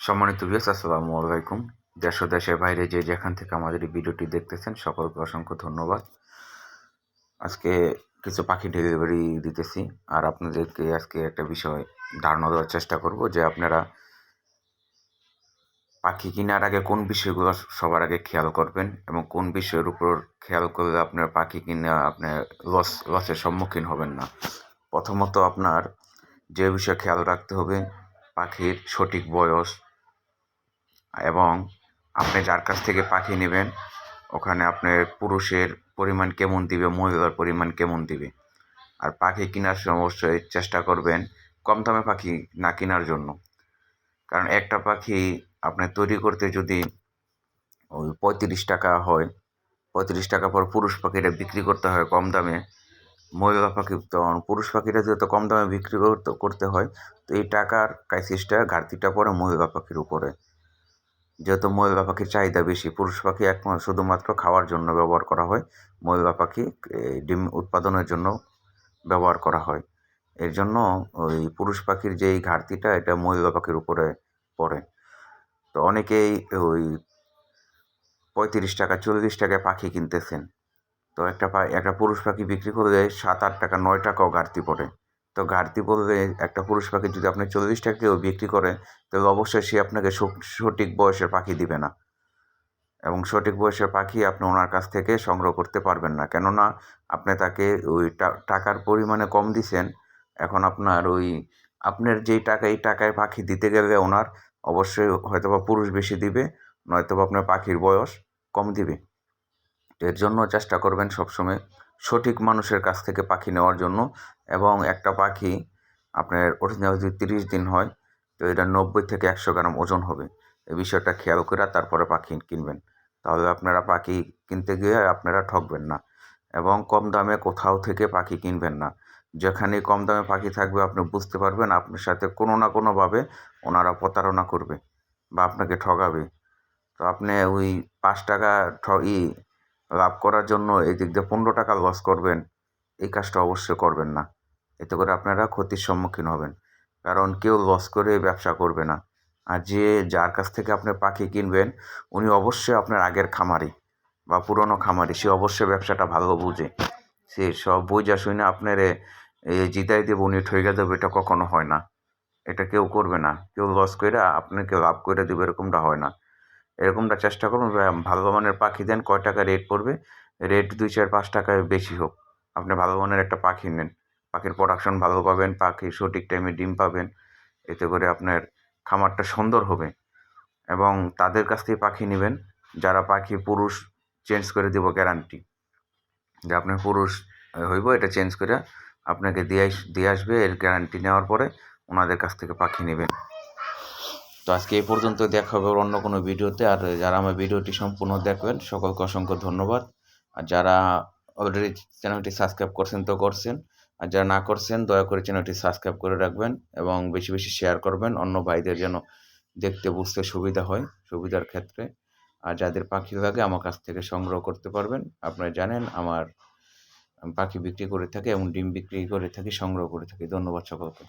সম্মানিত ভিউস আসসালামু আলাইকুম। দেশ দেশের বাইরে যে যেখান থেকে আমাদের এই ভিডিওটি দেখতেছেন, সকলকে অসংখ্য ধন্যবাদ। আজকে কিছু পাখি ডেলিভারি দিতেছি, আর আপনাদেরকে আজকে একটা বিষয় ধারণা দেওয়ার চেষ্টা করব যে আপনারা পাখি কেনার আগে কোন বিষয়গুলো সবার আগে খেয়াল করবেন এবং কোন বিষয়ের উপর খেয়াল করলে আপনার পাখি কিনে আপনার লস লসের সম্মুখীন হবেন না। প্রথমত আপনার যে বিষয়ে খেয়াল রাখতে হবে, পাখির সঠিক বয়স এবং আপনি যার কাছ থেকে পাখি নেবেন, ওখানে আপনার পুরুষের পরিমাণ কেমন দিবে, মহিলার পরিমাণ কেমন দিবে। আর পাখি কেনার সময় অবশ্যই চেষ্টা করবেন কম দামে পাখি না কেনার জন্য। কারণ একটা পাখি আপনার তৈরি করতে যদি ওই পঁয়ত্রিশ টাকা হয়, পঁয়ত্রিশ টাকা পর পুরুষ পাখিটা বিক্রি করতে হয় কম দামে, মহিলা পাখি তখন পুরুষ পাখিটা যেহেতু কম দামে বিক্রি করতে করতে হয়, তো এই টাকার ক্রাইসিসটা ঘাটতিটা পড়ে মহিলা পাখির উপরে। যেহেতু মহিলা পাখির চাহিদা বেশি, পুরুষ পাখি একমাত্র শুধুমাত্র খাওয়ার জন্য ব্যবহার করা হয়। মহিলা পাখি ডিম উৎপাদনের জন্য ব্যবহার করা হয়। এর জন্য ওই পুরুষ পাখির যে এই ঘাটতিটা, এটা মহিলা পাখির উপরে পড়ে। তো অনেকেই ওই পঁয়ত্রিশ টাকা, চল্লিশ টাকায় পাখি কিনতেছেন। তো একটা একটা পুরুষ পাখি বিক্রি করলে সাত, আট টাকা, নয় টাকাও ঘাটতি পড়ে। তো ঘাটতি বললে একটা পুরুষ পাখি যদি আপনি চল্লিশ টাকাকেও বিক্রি করে, তাহলে অবশ্যই সে আপনাকে সঠিক বয়সের পাখি দিবে না। এবং সঠিক বয়সের পাখি আপনি ওনার কাছ থেকে সংগ্রহ করতে পারবেন না। কেননা আপনি তাকে ওই টাকার পরিমাণে কম দিছেন, এখন আপনার ওই আপনার যেই টাকা, এই টাকায় পাখি দিতে গেলে ওনার অবশ্যই হয়তো বা পুরুষ বেশি দিবে নয়তো বা আপনার পাখির বয়স কম দিবে। এর জন্য চেষ্টা করবেন সবসময় সঠিক মানুষের কাছ থেকে পাখি নেওয়ার জন্য এবং একটা পাখি আপনার অরিজিনাল যদি তিরিশ দিন হয়, তো এটা নব্বই থেকে একশো গ্রাম ওজন হবে। এই বিষয়টা খেয়াল করে তারপরে পাখি কিনবেন। তাহলে আপনারা পাখি কিনতে গিয়ে আপনারা ঠকবেন না এবং কম দামে কোথাও থেকে পাখি কিনবেন না। যেখানে কম দামে পাখি থাকবে, আপনি বুঝতে পারবেন আপনার সাথে কোনো না কোনোভাবে ওনারা প্রতারণা করবে বা আপনাকে ঠগাবে। তো আপনি ওই পাঁচ টাকা ঠ ই লাভ করার জন্য এই দিক দিয়ে পনেরো টাকা লস করবেন, এই কাজটা অবশ্যই করবেন না। এতে করে আপনারা ক্ষতির সম্মুখীন হবেন। কারণ কেউ লস করে ব্যবসা করবে না। আর যে যার কাছ থেকে আপনি পাখি কিনবেন, উনি অবশ্যই আপনার আগের খামারি বা পুরনো খামারি, সে অবশ্যই ব্যবসাটা ভালো বুঝে। সে সব বুঝা শুনে আপনার জিতাই দেবে, উনি ঠইকা দেবে, এটা কখনো হয় না। এটা কেউ করবে না। কেউ লস করে আপনাকে লাভ করে দেবে, এরকমটা হয় না। এরকমটা চেষ্টা করুন ভালো মানের পাখি দেন, কয় টাকা রেট পড়বে? রেট দুই চার পাঁচ টাকায় বেশি হোক। আপনি ভালো মানের একটা পাখি নেন। পাখির প্রোডাকশন ভালো পাবেন, পাখি সঠিক টাইমে ডিম পাবেন, এতে করে আপনার খামারটা সুন্দর হবে। এবং তাদের কাছ থেকে পাখি নেবেন, যারা পাখি পুরুষ চেঞ্জ করে দেবো গ্যারান্টি যে আপনার পুরুষ হইব, এটা চেঞ্জ করে আপনাকে দিয়ে দিয়ে আসবে, এর গ্যারান্টি নেওয়ার পরে ওনাদের কাছ থেকে পাখি নেবেন। তো আজকে এই পর্যন্ত দেখা হবে অন্য কোনো ভিডিওতে। আর যারা আমার ভিডিওটি সম্পূর্ণ দেখবেন, সকলকে অসংখ্য ধন্যবাদ। আর যারা অলরেডি চ্যানেলটি সাবস্ক্রাইব করছেন তো করছেন। আর যারা না করছেন, দয়া করে চ্যানেলটি সাবস্ক্রাইব করে রাখবেন এবং বেশি বেশি শেয়ার করবেন। অন্য ভাইদের যেন দেখতে, বুঝতে সুবিধা হয় সুবিধার ক্ষেত্রে। আর যাদের পাখি লাগে, আমার কাছ থেকে সংগ্রহ করতে পারবেন। আপনারা জানেন, আমার পাখি বিক্রি করে থাকি এবং ডিম বিক্রি করে থাকি, সংগ্রহ করে থাকি। ধন্যবাদ সকলকে।